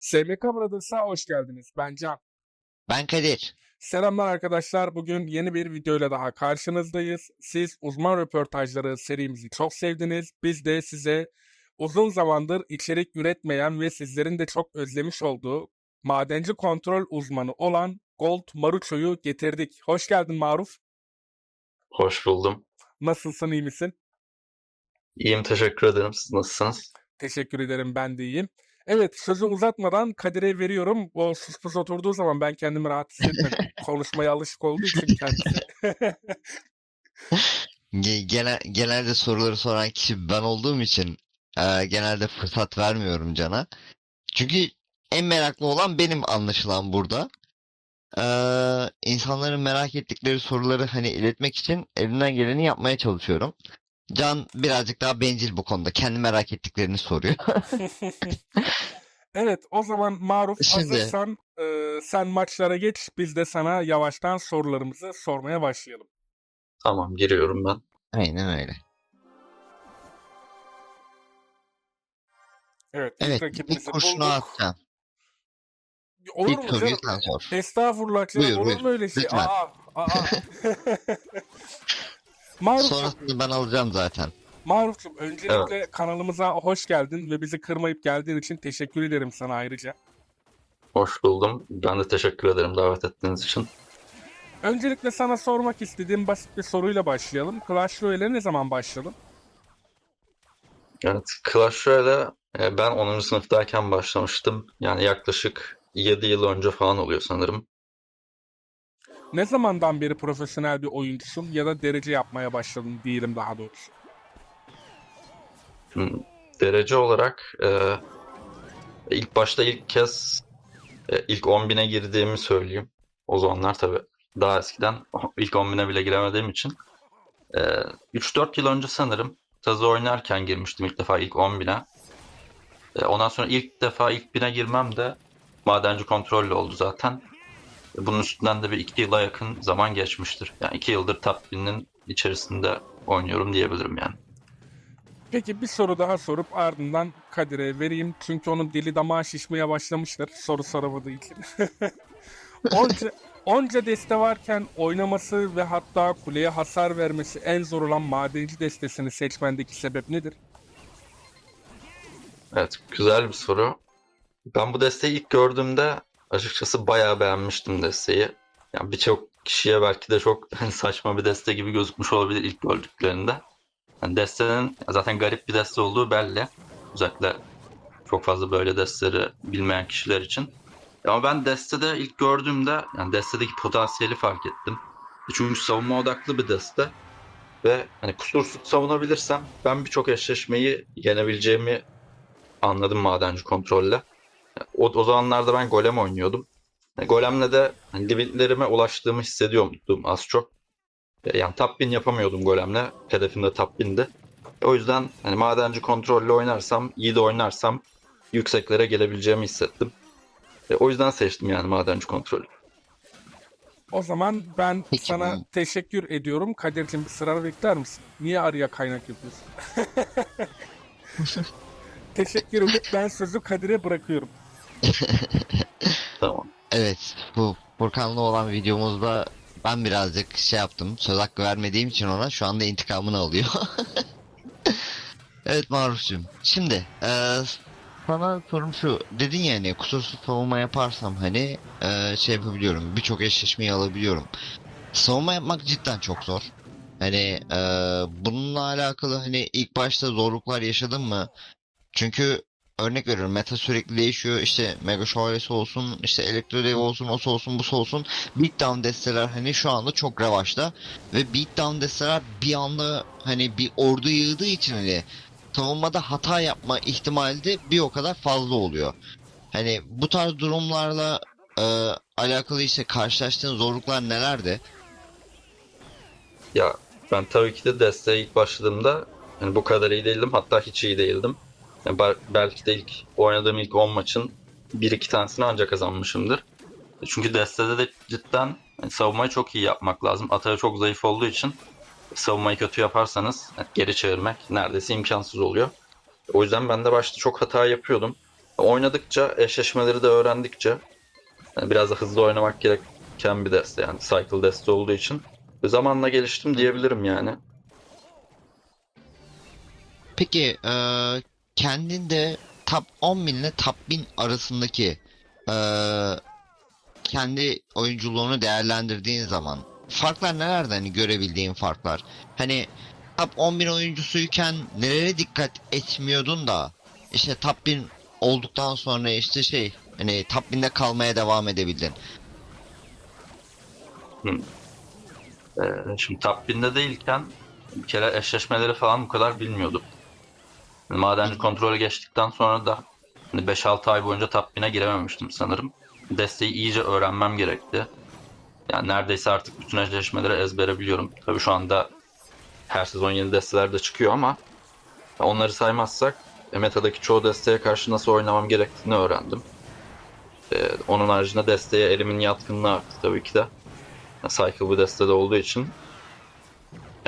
SMK Brothers'a hoş geldiniz. Ben Can. Ben Kadir. Selamlar arkadaşlar. Bugün yeni bir videoyla daha karşınızdayız. Siz uzman röportajları serimizi çok sevdiniz. Biz de size uzun zamandır içerik üretmeyen ve sizlerin de çok özlemiş olduğu madenci kontrol uzmanı olan Gold Marucho'yu getirdik. Hoş geldin Maruf. Hoş buldum. Nasılsın, iyi misin? İyiyim, teşekkür ederim. Siz nasılsınız? Teşekkür ederim, ben de iyiyim. Evet, sözü uzatmadan Kadir'e veriyorum. O sus pus oturduğu zaman ben kendimi rahat hissetmedim. Konuşmaya alışık olduğu için kendisi. Ge- Genel, genelde soruları soran kişi ben olduğum için e, genelde fırsat vermiyorum Can'a. Çünkü en meraklı olan benim anlaşılan burada. E, insanların merak ettikleri soruları hani iletmek için elimden geleni yapmaya çalışıyorum. Can birazcık daha bencil bu konuda. Kendi merak ettiklerini soruyor. Evet, o zaman Maruf Şimdi- hazırsan e, sen maçlara geç. Biz de sana yavaştan sorularımızı sormaya başlayalım. Tamam, giriyorum ben. Aynen öyle. Evet, ilk Evet, rakibimizi ilk kurşunu bulduk. atacağım. Olur mu İlk soruyu canım? sen sor. Estağfurullah canım, Buyur, olur buyur. mu öyle şey? Lütfen. Aa, aa. Maruf'cum, Sonrasını ben alacağım zaten. Maruf'cum öncelikle kanalımıza hoş geldin ve bizi kırmayıp geldiğin için teşekkür ederim sana ayrıca. Hoş buldum. Ben de teşekkür ederim davet ettiğiniz için. Öncelikle sana sormak istediğim basit bir soruyla başlayalım. Clash Royale'e ne zaman başladın? Evet, Clash Royale'e e, ben 10. sınıftayken başlamıştım. Yani yaklaşık 7 yıl önce falan oluyor sanırım. Ne zamandan beri profesyonel bir oyuncusun ya da derece yapmaya başladın diyelim daha doğrusu. Hmm, Derece olarak e, ilk başta ilk kez e, ilk 10.000'e girdiğimi söyleyeyim. O zamanlar tabii daha eskiden ilk 10.000'e bile giremediğim için. E, 3-4 yıl önce sanırım Tazı oynarken girmiştim ilk defa ilk 10.000'e. E, ondan sonra ilk defa ilk 1000'e girmem de madenci kontrollü oldu zaten. Bunun üstünden de bir 2 yıla yakın zaman geçmiştir. Yani 2 yıldır top 1000'in içerisinde oynuyorum diyebilirim yani. Peki bir soru daha sorup ardından Kadir'e vereyim. Çünkü onun dili damağı şişmeye başlamıştır soru soramadığı için. onca, onca deste varken oynaması ve hatta kuleye hasar vermesi en zor olan madenci destesini seçmendeki sebep nedir? Evet, güzel bir soru. Ben bu desteği ilk gördüğümde açıkçası bayağı beğenmiştim desteği. Yani birçok kişiye belki de çok hani saçma bir deste gibi gözükmüş olabilir ilk gördüklerinde. Yani destenin zaten garip bir deste olduğu belli. Özellikle çok fazla böyle desteleri bilmeyen kişiler için. Ama ben destede ilk gördüğümde yani destedeki potansiyeli fark ettim. Çünkü savunma odaklı bir deste. Ve hani kusursuz savunabilirsem ben birçok eşleşmeyi yenebileceğimi anladım madenci kontrolle. O, o zamanlarda ben golem oynuyordum. E, Golemle de hani limitlerime ulaştığımı hissediyordum az çok. E, Yani top 1000 yapamıyordum golemle. Hedefim de top 1000'di. E, O yüzden hani madenci kontrolle oynarsam, iyi de oynarsam yükseklere gelebileceğimi hissettim. E, O yüzden seçtim yani madenci kontrolü. O zaman ben Peki, sana bu- teşekkür ediyorum. Kadir'cim bir sıra bekler misin? Niye araya kaynak yapıyorsun? teşekkür edip ben sözü Kadir'e bırakıyorum. Tamam. Evet, bu Furkan'la olan videomuzda ben birazcık şey yaptım. Söz hakkı vermediğim için ona şu anda intikamını alıyor. Evet Maruf'cum. Şimdi eee, sana sorum şu. Dedin ya hani kusursuz savunma yaparsam hani eee, şey yapabiliyorum. Birçok eşleşmeyi alabiliyorum. Savunma yapmak cidden çok zor. Hani eee, bununla alakalı hani ilk başta zorluklar yaşadın mı? Çünkü örnek veriyorum meta sürekli değişiyor işte Mega Şövalyesi olsun işte Elektro Dev olsun o olsun bu olsun Beatdown desteler hani şu anda çok revaçta ve Beatdown desteler bir anda hani bir ordu yığdığı için hani savunmada hata yapma ihtimali de bir o kadar fazla oluyor. Hani bu tarz durumlarla e, alakalı işte karşılaştığın zorluklar nelerdi? Ya ben tabii ki de desteğe ilk başladığımda yani bu kadar iyi değildim. Hatta hiç iyi değildim. Belki de ilk oynadığım ilk 10 maçın 1-2 tanesini ancak kazanmışımdır. Çünkü destede de cidden yani savunmayı çok iyi yapmak lazım. Atağı çok zayıf olduğu için savunmayı kötü yaparsanız geri çevirmek neredeyse imkansız oluyor. O yüzden ben de başta çok hata yapıyordum. Oynadıkça, eşleşmeleri de öğrendikçe yani biraz da hızlı oynamak gereken bir deste yani cycle deste olduğu için zamanla geliştim diyebilirim yani. Peki eee kendinde top 10 bin ile top 1000 arasındaki eee, kendi oyunculuğunu değerlendirdiğin zaman farklar nelerden hani görebildiğin farklar? Hani top 10 bin oyuncusuyken nelere dikkat etmiyordun da işte top 1000 olduktan sonra işte şey hani top 1000'de kalmaya devam edebildin. Ee, şimdi top 1000'de değilken bir kere eşleşmeleri falan bu kadar bilmiyordum. Madenci kontrolü geçtikten sonra da hani 5-6 ay boyunca 1000'e girememiştim sanırım. Desteği iyice öğrenmem gerekti. Yani neredeyse artık bütün eşleşmeleri ezbere biliyorum. Tabii şu anda her sezon yeni desteler de çıkıyor ama onları saymazsak e, metadaki çoğu desteğe karşı nasıl oynamam gerektiğini öğrendim. Ee, onun haricinde desteğe elimin yatkınlığı arttı tabii ki de. Cycle bir destede olduğu için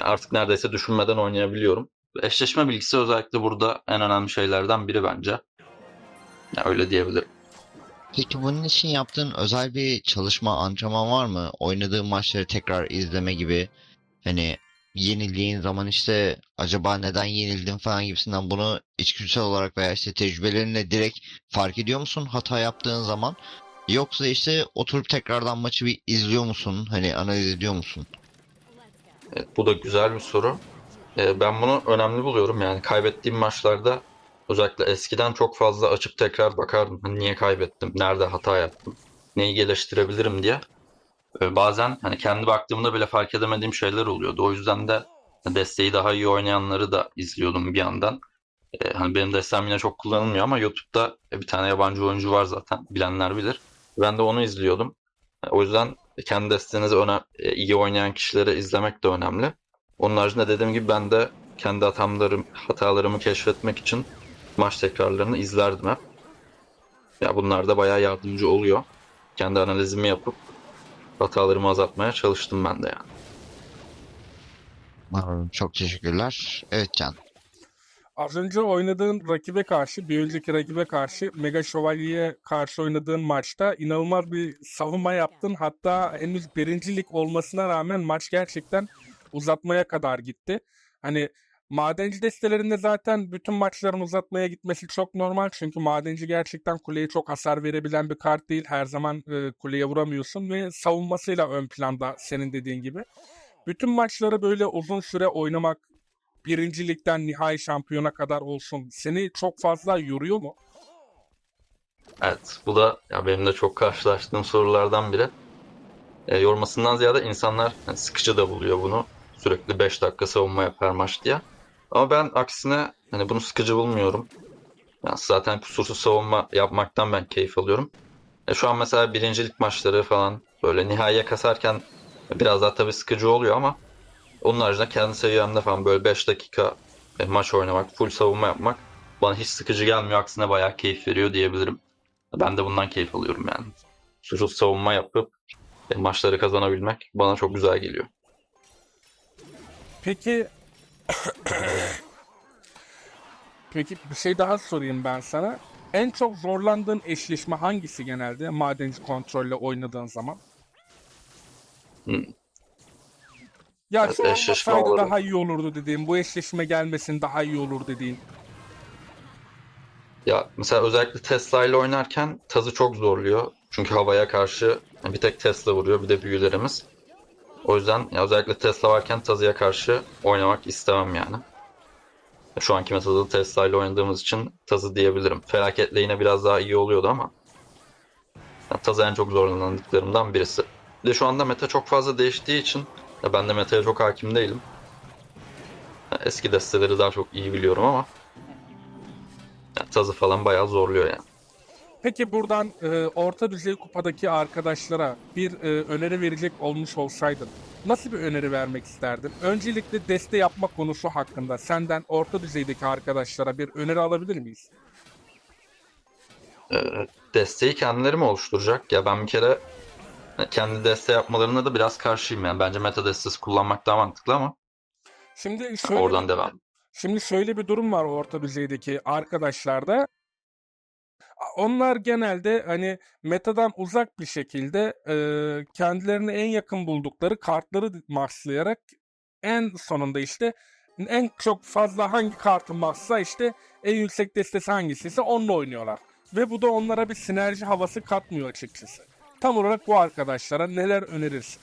artık neredeyse düşünmeden oynayabiliyorum. Eşleşme bilgisi özellikle burada en önemli şeylerden biri bence. Ya öyle diyebilirim. Peki bunun için yaptığın özel bir çalışma, antrenman var mı? Oynadığın maçları tekrar izleme gibi. Hani yenildiğin zaman işte acaba neden yenildin falan gibisinden bunu içgüdüsel olarak veya işte tecrübelerinle direkt fark ediyor musun hata yaptığın zaman? Yoksa işte oturup tekrardan maçı bir izliyor musun? Hani analiz ediyor musun? Evet, bu da güzel bir soru. Ee, ben bunu önemli buluyorum. Yani kaybettiğim maçlarda özellikle eskiden çok fazla açıp tekrar bakardım. Hani niye kaybettim, nerede hata yaptım, neyi geliştirebilirim diye. Ee, bazen hani kendi baktığımda bile fark edemediğim şeyler oluyordu. O yüzden de desteği daha iyi oynayanları da izliyordum bir yandan. Ee, hani benim destem yine çok kullanılmıyor ama YouTube'da bir tane yabancı oyuncu var zaten. Bilenler bilir. Ben de onu izliyordum. O yüzden kendi desteğinizi öne, e, iyi oynayan kişileri izlemek de önemli. Onun haricinde dediğim gibi ben de kendi hatalarım, hatalarımı keşfetmek için maç tekrarlarını izlerdim hep. Ya bunlar da bayağı yardımcı oluyor. Kendi analizimi yapıp hatalarımı azaltmaya çalıştım ben de yani. Anladım. Çok teşekkürler. Evet Can. Az önce oynadığın rakibe karşı, bir önceki rakibe karşı Mega Şövalye'ye karşı oynadığın maçta inanılmaz bir savunma yaptın. Hatta henüz birincilik olmasına rağmen maç gerçekten uzatmaya kadar gitti. Hani madenci destelerinde zaten bütün maçların uzatmaya gitmesi çok normal. Çünkü madenci gerçekten kuleye çok hasar verebilen bir kart değil. Her zaman e, kuleye vuramıyorsun ve savunmasıyla ön planda senin dediğin gibi. Bütün maçları böyle uzun süre oynamak birincilikten nihai şampiyona kadar olsun seni çok fazla yoruyor mu? Evet, bu da ya benim de çok karşılaştığım sorulardan biri. E, yormasından ziyade insanlar yani sıkıcı da buluyor bunu. Sürekli 5 dakika savunma yapar maç diye. Ama ben aksine hani bunu sıkıcı bulmuyorum. Yani zaten kusursuz savunma yapmaktan ben keyif alıyorum. E, şu an mesela birincilik maçları falan böyle nihaiye kasarken biraz daha tabii sıkıcı oluyor ama onun haricinde kendi seviyemde falan böyle 5 dakika e, maç oynamak, full savunma yapmak bana hiç sıkıcı gelmiyor. Aksine bayağı keyif veriyor diyebilirim. Ben de bundan keyif alıyorum yani. Suçsuz savunma yapıp e, maçları kazanabilmek bana çok güzel geliyor. Peki Peki bir şey daha sorayım ben sana. En çok zorlandığın eşleşme hangisi genelde madenci kontrolle oynadığın zaman? Hmm. Ya Evet, şu eşleşme olmasaydı daha iyi olurdu dediğin, bu eşleşme gelmesin daha iyi olur dediğin. Ya mesela özellikle Tesla ile oynarken tazı çok zorluyor. Çünkü havaya karşı bir tek Tesla vuruyor bir de büyülerimiz. O yüzden ya özellikle Tesla varken tazıya karşı oynamak istemem yani. Şu anki metada Tesla ile oynadığımız için tazı diyebilirim. Felaketle yine biraz daha iyi oluyordu ama ya, tazı en çok zorlandıklarımdan birisi. Bir de şu anda meta çok fazla değiştiği için ya ben de metaya çok hakim değilim. Eski desteleri daha çok iyi biliyorum ama ya, tazı falan bayağı zorluyor yani. Peki buradan e, orta düzey kupadaki arkadaşlara bir e, öneri verecek olmuş olsaydın nasıl bir öneri vermek isterdin? Öncelikle deste yapma konusu hakkında senden orta düzeydeki arkadaşlara bir öneri alabilir miyiz? Ee, desteği kendileri mi oluşturacak? Ya ben bir kere kendi deste yapmalarına da biraz karşıyım yani. Bence meta destesi kullanmak daha mantıklı ama Şimdi şöyle oradan devam. Şimdi şöyle bir durum var orta düzeydeki arkadaşlarda. Onlar genelde hani metadan uzak bir şekilde e, kendilerine en yakın buldukları kartları maxlayarak en sonunda işte en çok fazla hangi kartı maxsa işte en yüksek destesi hangisiyse onunla oynuyorlar. Ve bu da onlara bir sinerji havası katmıyor açıkçası. Tam olarak bu arkadaşlara neler önerirsin?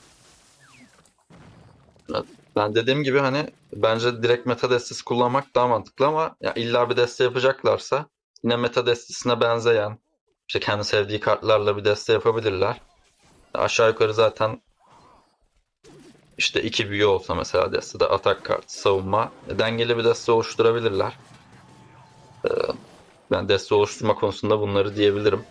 Ben dediğim gibi hani bence direkt meta destesi kullanmak daha mantıklı ama ya illa bir deste yapacaklarsa yine meta destesine benzeyen işte kendi sevdiği kartlarla bir deste yapabilirler. Aşağı yukarı zaten işte iki büyü olsa mesela destede atak kartı, savunma e, dengeli bir deste oluşturabilirler. Ee, ben deste oluşturma konusunda bunları diyebilirim.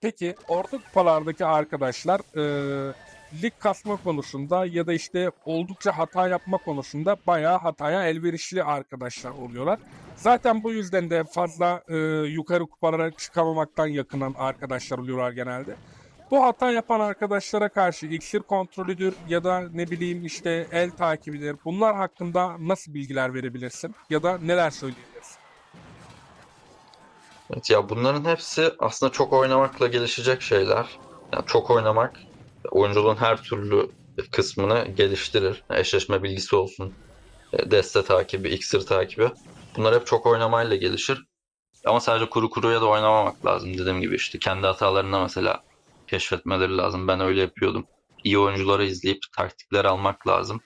Peki orta kupalardaki arkadaşlar e, lig kasma konusunda ya da işte oldukça hata yapma konusunda bayağı hataya elverişli arkadaşlar oluyorlar. Zaten bu yüzden de fazla e, yukarı kupalara çıkamamaktan yakınan arkadaşlar oluyorlar genelde. Bu hata yapan arkadaşlara karşı iksir kontrolüdür ya da ne bileyim işte el takibidir. Bunlar hakkında nasıl bilgiler verebilirsin ya da neler söyleyebilirsin? Evet ya bunların hepsi aslında çok oynamakla gelişecek şeyler. Yani çok oynamak oyunculuğun her türlü kısmını geliştirir. Eşleşme bilgisi olsun, e, deste takibi, iksir takibi. Bunlar hep çok oynamayla gelişir. Ama sadece kuru kuruya da oynamamak lazım dediğim gibi işte kendi hatalarına mesela keşfetmeleri lazım. Ben öyle yapıyordum. İyi oyuncuları izleyip taktikler almak lazım.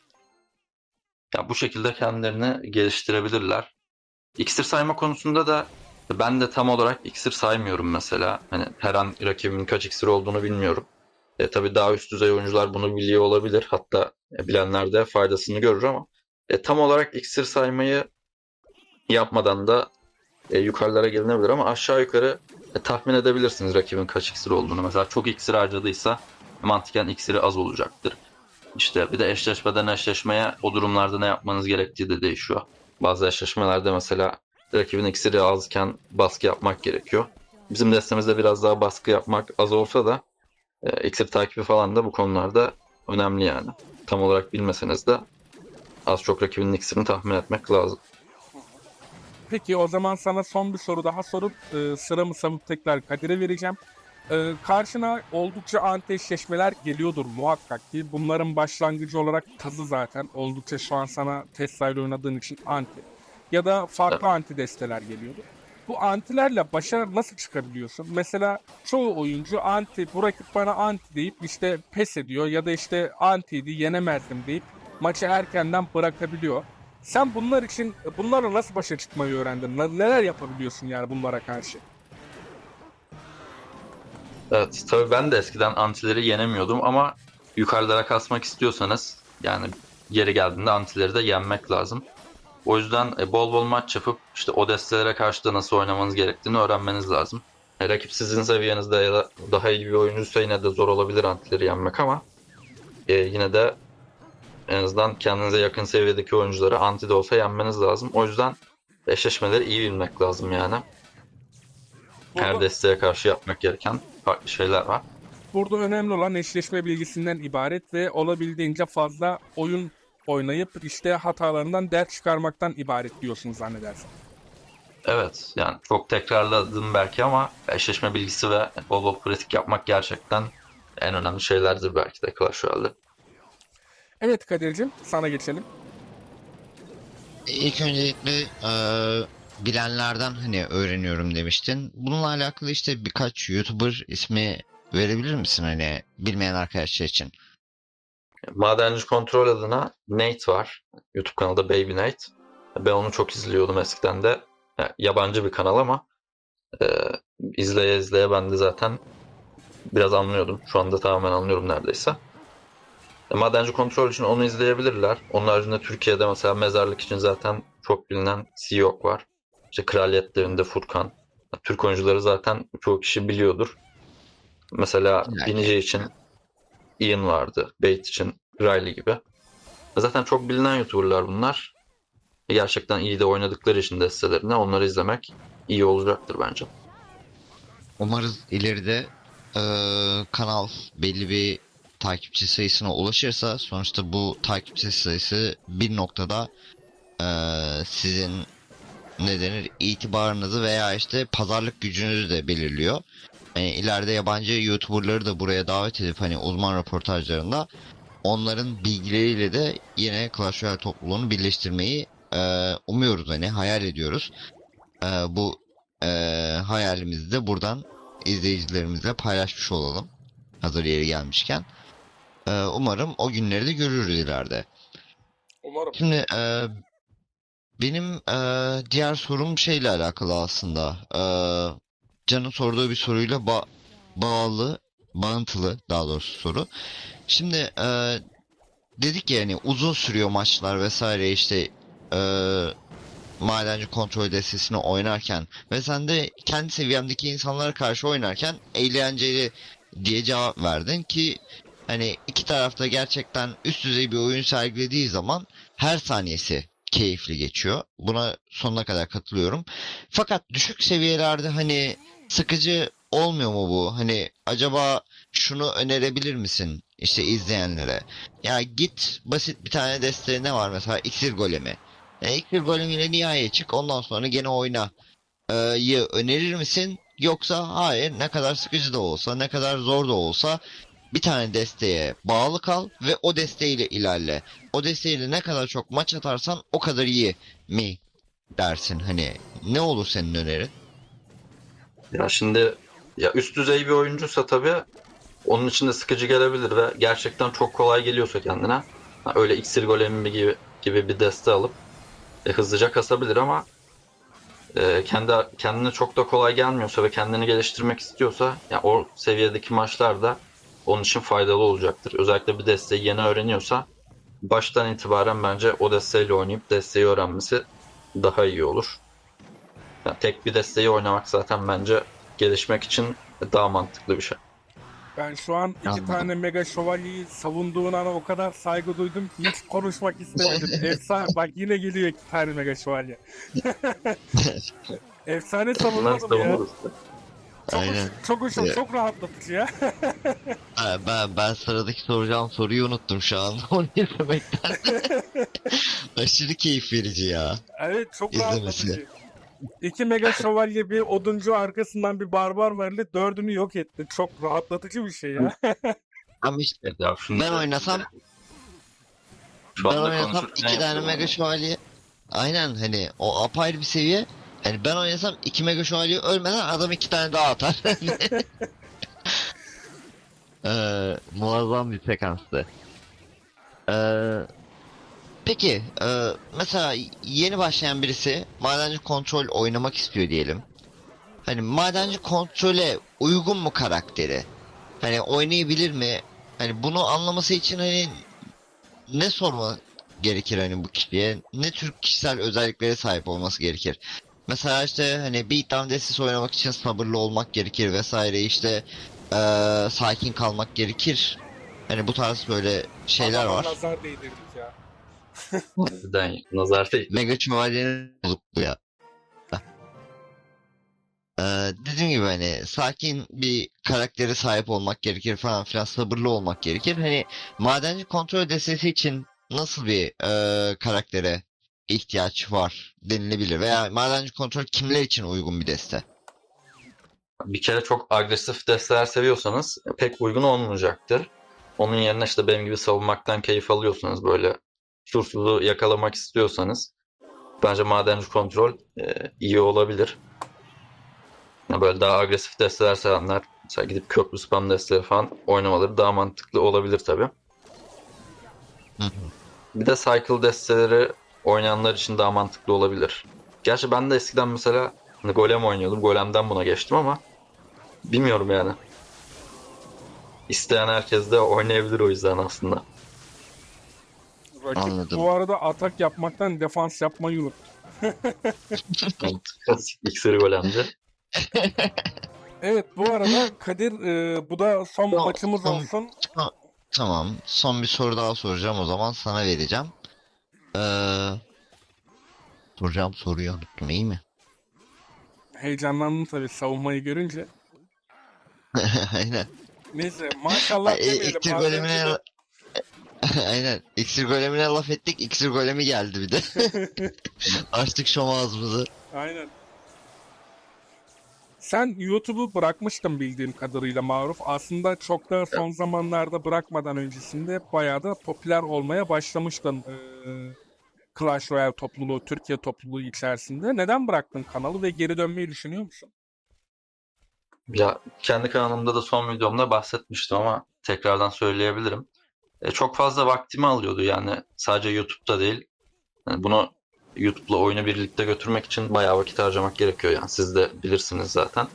Ya bu şekilde kendilerini geliştirebilirler. İksir sayma konusunda da ben de tam olarak iksir saymıyorum mesela. Hani her an rakibimin kaç iksir olduğunu bilmiyorum. E, tabii daha üst düzey oyuncular bunu biliyor olabilir. Hatta e, bilenler de faydasını görür ama e, tam olarak iksir saymayı yapmadan da e, yukarılara gelinebilir ama aşağı yukarı e, tahmin edebilirsiniz rakibin kaç iksir olduğunu. Mesela çok iksir harcadıysa mantıken iksiri az olacaktır. İşte bir de eşleşmeden eşleşmeye o durumlarda ne yapmanız gerektiği de değişiyor. Bazı eşleşmelerde mesela rakibin iksiri azken baskı yapmak gerekiyor. Bizim destemizde biraz daha baskı yapmak az olsa da e, iksir takibi falan da bu konularda önemli yani. Tam olarak bilmeseniz de az çok rakibin iksirini tahmin etmek lazım. Peki o zaman sana son bir soru daha sorup e, sıramı savup tekrar Kadir'e vereceğim. E, karşına oldukça anti eşleşmeler geliyordur muhakkak ki. Bunların başlangıcı olarak tazı zaten oldukça şu an sana Tesla ile oynadığın için anti. Ya da farklı anti desteler geliyordur. Bu antilerle başa nasıl çıkabiliyorsun? Mesela çoğu oyuncu anti, bu rakip bana anti deyip işte pes ediyor ya da işte antiydi yenemezdim deyip maçı erkenden bırakabiliyor. Sen bunlar için bunlarla nasıl başa çıkmayı öğrendin? Ne- Neler yapabiliyorsun yani bunlara karşı? Evet, tabii ben de eskiden antileri yenemiyordum ama yukarılara kasmak istiyorsanız yani yeri geldiğinde antileri de yenmek lazım. O yüzden e, bol bol maç yapıp işte o destelere karşı da nasıl oynamanız gerektiğini öğrenmeniz lazım. E, rakip sizin seviyenizde ya da daha iyi bir oyuncuysa yine de zor olabilir antileri yenmek ama e, yine de en azından kendinize yakın seviyedeki oyuncuları anti de olsa yenmeniz lazım. O yüzden eşleşmeleri iyi bilmek lazım yani. Her Burada, desteğe karşı yapmak gereken farklı şeyler var. burada önemli olan eşleşme bilgisinden ibaret ve olabildiğince fazla oyun oynayıp işte hatalarından ders çıkarmaktan ibaret diyorsun zannedersem. Evet yani çok tekrarladım belki ama eşleşme bilgisi ve bol bol pratik yapmak gerçekten en önemli şeylerdir belki de Clash Royale'de. Evet Kadir'cim sana geçelim. İlk öncelikle eee, bilenlerden hani öğreniyorum demiştin. Bununla alakalı işte birkaç YouTuber ismi verebilir misin hani bilmeyen arkadaşlar için? Madenci Kontrol adına Nate var. YouTube kanalda Baby Nate. Ben onu çok izliyordum eskiden de. Ya, yabancı bir kanal ama e, izleye izleye ben de zaten biraz anlıyordum. Şu anda tamamen anlıyorum neredeyse. E, Madenci Kontrol için onu izleyebilirler. Onun haricinde Türkiye'de mesela mezarlık için zaten çok bilinen Siyok var. İşte Kraliyetlerinde Furkan. Türk oyuncuları zaten çoğu kişi biliyordur. Mesela Yani. Binici için Ian vardı. Bait için Riley gibi. Zaten çok bilinen YouTuber'lar bunlar. Gerçekten iyi de oynadıkları için destelerine onları izlemek iyi olacaktır bence. Umarız ileride eee, kanal belli bir takipçi sayısına ulaşırsa sonuçta bu takipçi sayısı bir noktada eee, sizin ne denir itibarınızı veya işte pazarlık gücünüzü de belirliyor. Hani ileride yabancı YouTuber'ları da buraya davet edip hani uzman röportajlarında onların bilgileriyle de yine Clash Royale topluluğunu birleştirmeyi e, umuyoruz hani hayal ediyoruz. E, bu e, hayalimizi de buradan izleyicilerimizle paylaşmış olalım. Hazır yeri gelmişken. E, umarım o günleri de görürüz ileride. Umarım. Şimdi e, benim e, diğer sorum şeyle alakalı aslında. E, Can'ın sorduğu bir soruyla ba- bağlı, bağıntılı daha doğrusu soru. Şimdi e, dedik ya hani uzun sürüyor maçlar vesaire işte e, madenci kontrol destesini oynarken ve sen de kendi seviyemdeki insanlara karşı oynarken eğlenceli diye cevap verdin ki hani iki tarafta gerçekten üst düzey bir oyun sergilediği zaman her saniyesi keyifli geçiyor. Buna sonuna kadar katılıyorum. Fakat düşük seviyelerde hani sıkıcı olmuyor mu bu? Hani acaba şunu önerebilir misin işte izleyenlere? Ya git basit bir tane desteği ne var mesela iksir golemi. E, iksir golemiyle nihayet çık ondan sonra gene oyna. E, önerir misin? Yoksa hayır ne kadar sıkıcı da olsa ne kadar zor da olsa bir tane desteğe bağlı kal ve o desteğiyle ilerle. O desteğiyle ne kadar çok maç atarsan o kadar iyi mi dersin hani ne olur senin önerin? Ya şimdi ya üst düzey bir oyuncuysa tabii onun için de sıkıcı gelebilir ve gerçekten çok kolay geliyorsa kendine ha, öyle iksir golemi gibi gibi bir deste alıp e, hızlıca kasabilir ama e, kendi kendine çok da kolay gelmiyorsa ve kendini geliştirmek istiyorsa ya o seviyedeki maçlarda onun için faydalı olacaktır. Özellikle bir desteği yeni öğreniyorsa baştan itibaren bence o desteğiyle oynayıp desteği öğrenmesi daha iyi olur. Ya tek bir desteği oynamak zaten bence gelişmek için daha mantıklı bir şey. Ben şu an iki Anladım. tane mega şövalyeyi savunduğuna o kadar saygı duydum ki hiç konuşmak istemedim. Efsane bak yine geliyor iki tane mega şövalye. Efsane savunmadım ya. savunuruz. Çok, Aynen. çok hoşum, Evet. çok rahatlatıcı ya. Ben ben sıradaki soracağım soruyu unuttum şu an. Onu izlemekten. Aşırı keyif verici ya. evet çok İzlemesi. rahatlatıcı. İki mega şövalye bir oduncu arkasından bir barbar varlı dördünü yok etti. Çok rahatlatıcı bir şey ya. Ama işte ya şunu ben oynasam şu ben anda oynasam konuşurken iki tane yapıyorum mega onu. şövalye aynen hani o apayrı bir seviye. Hani ben oynasam iki mega şövalye ölmeden adam iki tane daha atar. Ee, muazzam bir sekanstı. Ee, peki e, mesela yeni başlayan birisi madenci kontrol oynamak istiyor diyelim. Hani madenci kontrole uygun mu karakteri? Hani oynayabilir mi? Hani bunu anlaması için hani ne sorma gerekir hani bu kişiye? Ne tür kişisel özelliklere sahip olması gerekir? Mesela işte hani beatdown destesi oynamak için sabırlı olmak gerekir vesaire işte eee, sakin kalmak gerekir. Hani bu tarz böyle şeyler Adama var. Nazar değdirdik ya. Harbiden nazar değil. Mega şövalyenin bozuk bu ya. Eee, dediğim gibi hani sakin bir karaktere sahip olmak gerekir falan filan sabırlı olmak gerekir. Hani madenci kontrol destesi için nasıl bir eee, karaktere ihtiyaç var denilebilir veya madenci kontrol kimler için uygun bir deste? Bir kere çok agresif desteler seviyorsanız pek uygun olmayacaktır. Onun yerine işte benim gibi savunmaktan keyif alıyorsanız böyle sursuzu yakalamak istiyorsanız bence madenci kontrol e, iyi olabilir. Ya böyle daha agresif desteler sevenler mesela gidip köprü spam desteleri falan oynamaları daha mantıklı olabilir hı. Bir de cycle desteleri oynayanlar için daha mantıklı olabilir. Gerçi ben de eskiden mesela hani golem oynuyordum. Golemden buna geçtim ama bilmiyorum yani. İsteyen herkes de oynayabilir o yüzden aslında. Rakip Anladım. bu arada atak yapmaktan defans yapmayı unut. İksiri golemci. Evet bu arada Kadir e, bu da son Son- maçımız son- olsun. Tamam. Son bir soru daha soracağım o zaman sana vereceğim. Ee, soracağım soruyu unuttum iyi mi? Heyecanlandım tabii savunmayı görünce. Aynen. Neyse maşallah demeyelim. Aynen. İksir golemine laf ettik. İksir golemi geldi bir de. Açtık şom ağzımızı. Aynen. Sen YouTube'u bırakmıştın bildiğim kadarıyla Maruf. Aslında çok da son zamanlarda bırakmadan öncesinde bayağı da popüler olmaya başlamıştın. Ee, Clash Royale topluluğu, Türkiye topluluğu içerisinde. Neden bıraktın kanalı ve geri dönmeyi düşünüyor musun? Ya kendi kanalımda da son videomda bahsetmiştim ama tekrardan söyleyebilirim. E, çok fazla vaktimi alıyordu yani sadece YouTube'da değil. Yani bunu YouTube'la oyunu birlikte götürmek için bayağı vakit harcamak gerekiyor yani siz de bilirsiniz zaten.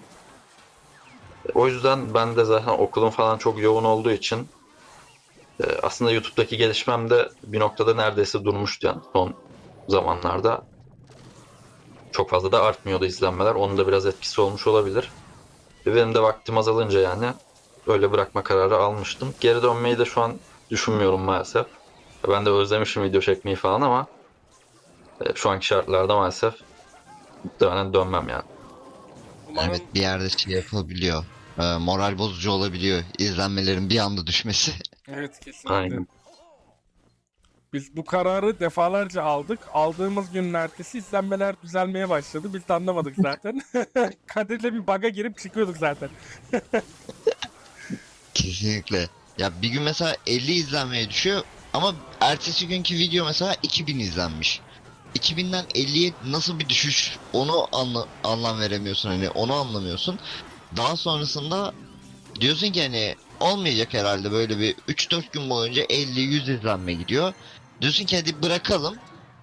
E, o yüzden ben de zaten okulum falan çok yoğun olduğu için e, aslında YouTube'daki gelişmem de bir noktada neredeyse durmuştu yani son zamanlarda. Çok fazla da artmıyordu izlenmeler. Onun da biraz etkisi olmuş olabilir. Ve benim de vaktim azalınca yani öyle bırakma kararı almıştım. Geri dönmeyi de şu an düşünmüyorum maalesef. Ben de özlemişim video çekmeyi falan ama e, şu anki şartlarda maalesef muhtemelen dönmem yani. Umarım Evet bir yerde şey yapabiliyor. Ee, moral bozucu olabiliyor. İzlenmelerin bir anda düşmesi. Evet kesinlikle. Aynen. Biz bu kararı defalarca aldık. Aldığımız günün ertesi izlenmeler düzelmeye başladı. Biz de anlamadık zaten. Kadir'le bir baga girip çıkıyorduk zaten. Kesinlikle. Ya bir gün mesela 50 izlenmeye düşüyor ama ertesi günkü video mesela 2000 izlenmiş. 2000'den 50'ye nasıl bir düşüş onu anla, anlam veremiyorsun hani onu anlamıyorsun. Daha sonrasında diyorsun ki hani olmayacak herhalde böyle bir 3-4 gün boyunca 50-100 izlenme gidiyor. Diyorsun ki hadi bırakalım.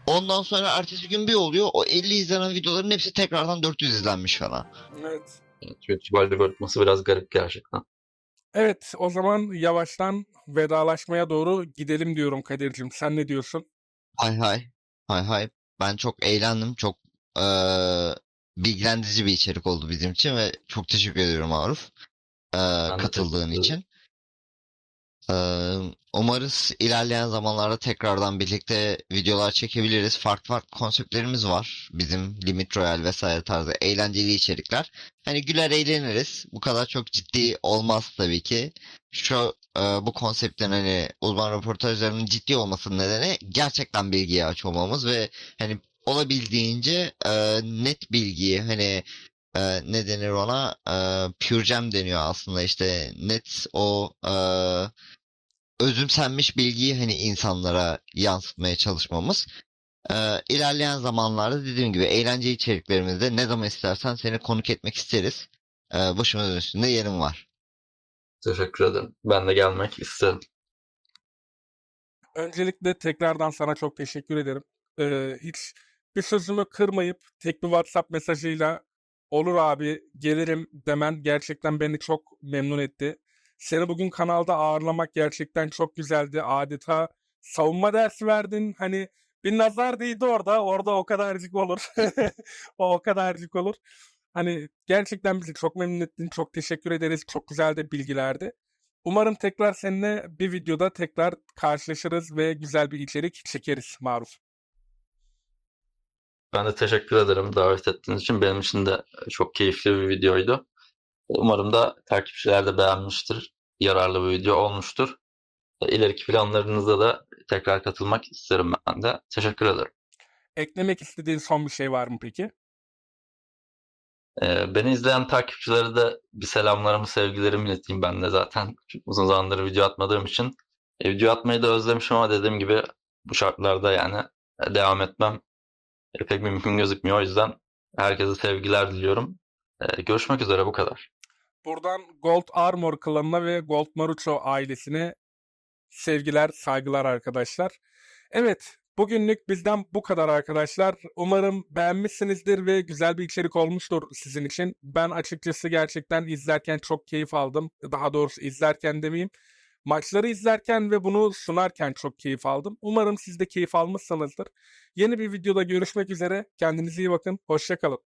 Ondan sonra ertesi gün bir oluyor o 50 izlenen videoların hepsi tekrardan 400 izlenmiş falan. Evet. Evet, YouTube algoritması biraz garip gerçekten. Evet, o zaman yavaştan vedalaşmaya doğru gidelim diyorum Kadir'cim. Sen ne diyorsun? Hay hay. Hay hay. Ben çok eğlendim. Çok eee bilgilendirici bir içerik oldu bizim için ve çok teşekkür ediyorum Arif. eee, de katıldığın için. Umarız ilerleyen zamanlarda tekrardan birlikte videolar çekebiliriz. Farklı farklı konseptlerimiz var. Bizim Limit Royale vesaire tarzı eğlenceli içerikler. Hani güler eğleniriz. Bu kadar çok ciddi olmaz tabii ki. Şu bu konseptlerin hani uzman röportajlarının ciddi olmasının nedeni gerçekten bilgiye aç olmamız ve hani olabildiğince net bilgiyi hani eee, ne denir ona Eee pure gem deniyor aslında işte net o eee, özümsenmiş bilgiyi hani insanlara yansıtmaya çalışmamız. Eee ilerleyen zamanlarda dediğim gibi eğlence içeriklerimizde ne zaman istersen seni konuk etmek isteriz. Eee başımızın üstünde yerim var. Teşekkür ederim. Ben de gelmek isterim. Öncelikle tekrardan sana çok teşekkür ederim. Ee, hiç bir sözümü kırmayıp tek bir WhatsApp mesajıyla olur abi gelirim demen gerçekten beni çok memnun etti. Seni bugün kanalda ağırlamak gerçekten çok güzeldi. Adeta savunma dersi verdin. Hani bir nazar değdi orada. Orada o kadarcık olur. O o kadarcık olur. Hani gerçekten bizi çok memnun ettin. Çok teşekkür ederiz. Çok güzel de bilgilerdi. Umarım tekrar seninle bir videoda tekrar karşılaşırız ve güzel bir içerik çekeriz Maruf. Ben de teşekkür ederim davet ettiğiniz için. Benim için de çok keyifli bir videoydu. Umarım da takipçiler de beğenmiştir. Yararlı bir video olmuştur. İleriki planlarınızda da tekrar katılmak isterim ben de. Teşekkür ederim. Eklemek istediğin son bir şey var mı peki? Ee, beni izleyen takipçilere de bir selamlarımı, sevgilerimi ileteyim ben de zaten. Çok uzun zamandır video atmadığım için. E, video atmayı da özlemişim ama dediğim gibi bu şartlarda yani e, devam etmem e, pek mümkün gözükmüyor. O yüzden herkese sevgiler diliyorum. E, görüşmek üzere bu kadar. Buradan Gold Armor klanına ve Gold Marucho ailesine sevgiler, saygılar arkadaşlar. Evet, bugünlük bizden bu kadar arkadaşlar. Umarım beğenmişsinizdir ve güzel bir içerik olmuştur sizin için. Ben açıkçası gerçekten izlerken çok keyif aldım. Daha doğrusu izlerken demeyeyim. Maçları izlerken ve bunu sunarken çok keyif aldım. Umarım siz de keyif almışsınızdır. Yeni bir videoda görüşmek üzere. Kendinize iyi bakın. Hoşçakalın.